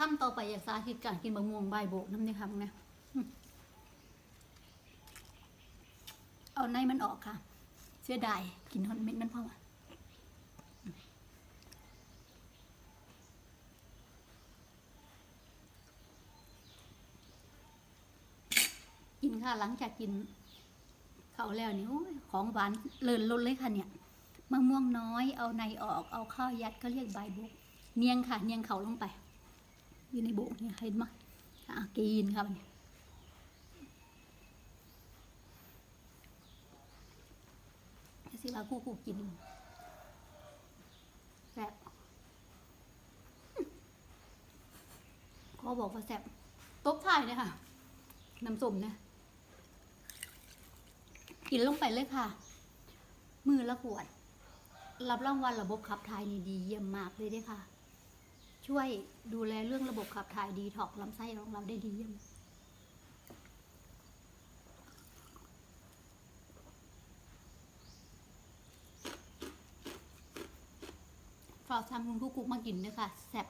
ข้ามต่อไปอยากสาธิตการกินมะม่วงใบโบกน้ำนี่ค่ะมึงนะเอาในมันออกค่ะ เสียดายกินหอนเม็ดมันพอวะอืมกินค่ะหลังจากกินเข้าแล้วนี่ของหวานเลินล้นเลยค่ะเนี่ยมะม่วงน้อยเอาในออกเอาข้าวยัดก็เรียกใบโบกเนียงค่ะ เนียงเขาลงไป อยู่ในโบกเนี่ยเห็นไหมอะกินครับเนี่ยสิว่ากูกูกินแซ่บขอบอกว่าแซ่บตบท้ายเนี่ยค่ะน้ำส้มเนี่ยกินลงไปเลยค่ะ มือละขวด รับรางวัลระบบขับถ่ายนี่ดีเยี่ยมมากเลยด้อค่ะ ช่วยดูแลเรื่องระบบขับถ่ายดีถอกลำไส้ของเราได้ดีเยี่ยมฝากทางคุณผู้กุ๊กมากินด้วยค่ะแซ่บ